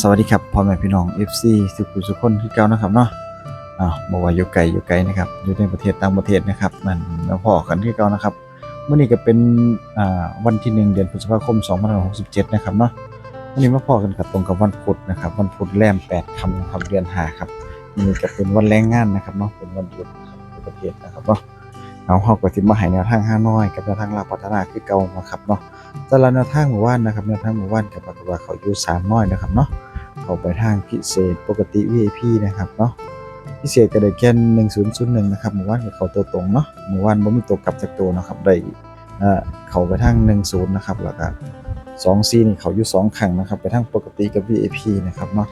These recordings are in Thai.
สวัสดีครับพ่อแม่พี่น้อง FC ทุกผู้ทุกคนที่เก่านะครับเนาะอ้าวบอกว่าอยู่ไกลอยู่ไกลนะครับอยู่ในประเทศต่างประเทศนะครับมันมาพอกันที่เก่านะครับเมื้อนี้ก็เป็นอ่าวันที่1เดือนพฤษภาคม2567นะครับเนาะวันนี้มาพอกันกับตรงกับวันพุธนะครับ วันพุธแรม8ค่ำนะครับเดือน5ครับมื้อนี้ก็เป็นวันแรงงานนะครับเนาะเป็นวันหยุดนะครับในประเทศนะครับเนาะ เอาเฮาก็สิมาให้แนวทางห้าน้อยกับแนวทางลาวพัฒนาคือเก่านะครับเนาะสำหรับแนวทางหมู่บ้านนะครับแนวทางหมู่บ้านกับปากว่าเขาอยู่สามน้อยนะครับเนาะเขาไปทางพิเศษปกติ VIP นะครับเนาะพิเศษก็ได้แค่หนึ่งศูนย์ศูนย์หนึ่งนะครับหมู่บ้านกับเขาตัวตรงเนาะหมู่บ้านบ่มีตัวกลับจากตัวนะครับได้เอ่อเขาไปทางหนึ่งศูนย์นะครับแล้วก็สองซีนี่เขาอยู่สองครั้งนะครับ ไปทางปกติกับ VIP นะครับเนาะ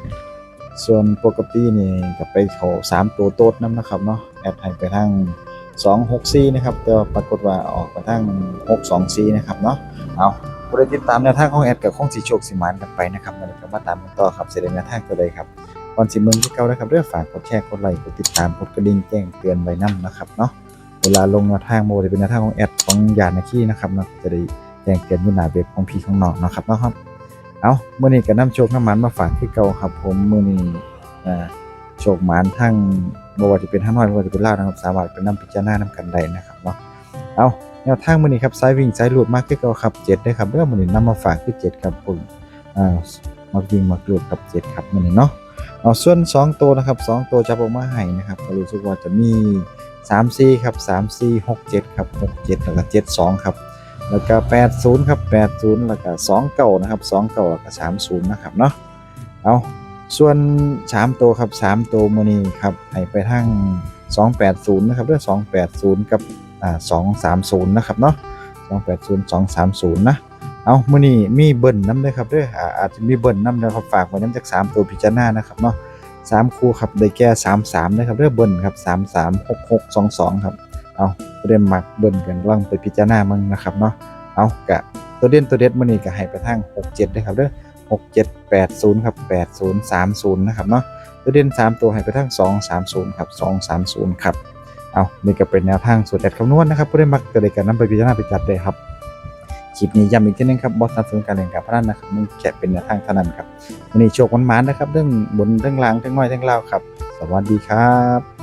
ส่วนปกตินี่ก็ไปเขาสามตัวโต๊ดน้ำนะครับเนาะแอดให้ไปทาง สองหกซีนะครับแต่ปรากฏว่าออกไปทางหกสองซีนะครับเนาะเอาผู้ใดติดตามแนวทางของแอดกับของสีโชคสีมานกันไปนะครับมันก็มาตามกันต่อครับเสด็จแนวทางตัวใดครับก่อนสิเมืองที่เก่านะครับเรื่องฝากกดแชร์กดไลค์กดติดตามกดกระดิ่งแจ้งเตือนไว้นํนะครับเนาะเวลาลงแนวทางโมจะเป็นแนวทางของแอดของยานาคีนะครับเนาะจะได้แจ้งเตือนอยู่หน้าเว็บของพี่ของน้องนะครับเนาะครับเอาเมื่อนี้ก็นำโชคน้ำมันมาฝากที่เก่าครับ ผมเมื่อนี้อ่โชคหมานทั้ง บ่ว่าจะเป็นห้าน้อยบ่ว่าจะเป็นลาวนะครับ สามารถเป็นนํพิจารณานำกันได้นะครับเนาะเอาแนวทางมื้อนี้ครับสายวิ่งสายหลุดมากคือเก่าครับ7ได้ครับเรื่องมื้อนี้นำมาฝากคือ7ครับผมอ่ามักวิ่งมักหลุดครับ7ครับมื้อนี้เนาะเอาส่วน 2 ตัวนะครับ 2 ตัวจับออกมาให้นะครับก็รู้สึกว่าจะมี 3 4 ครับ 3 4 6 7 ครับ 6 7 แล้วก็ 7 2 ครับ แล้วก็ 80 ครับ 80 แล้วก็2เก่านะครับ2เก่าแล้วก็30 นะครับเนาะเอา ส่วน 3 ตัวครับ 3 ตัวมือนี้ครับให้ไปทั้ง280 นะครับด้วย280 กับอ่า230 นะครับเนาะ280 230 นะ เอามือนี้มีเบิ้ลน้ำด้วยครับด้วยอาอาจจะมีเบิ้ลน้ำนะครับฝากไว้น้ำจาก 3 ตัวพิจารณานะครับเนาะ3คู่ครับได้แก่ 33 นะครับด้วยเบิ้ลครับ 33 66 22 ครับ เอาเรียนหมักเบิ้ลกันลองไปพิจารณามั่งนะครับเนาะ เอากะตัวเด่นตัวเด็ดมือนี้ก็ให้ไปทั้ง67นะครับด้วย 6780 ครับ 8030 นะครับเนาะตัเด่น 3 ตัวให้ไปทั้ง 230 ครับ 230 ครับ เอานี่ก็เป็นแนวทางสูตรแอดคำนวณนะครับผู้ได้มักกระเดกันน้ำไปพิจารณาไปจัดเลยครับ คลิปนี้ย้ำอีกทีนึงครับบอสนับสนุนการเล่นการพนันนะครับมึงแค่เป็นแนวทางเท่านั้นครับวันนี้โชคมันมานนะครับ เรื่องบนเรื่องล่างเรื่องน้อยเรื่องเล่าครับ สวัสดีครับ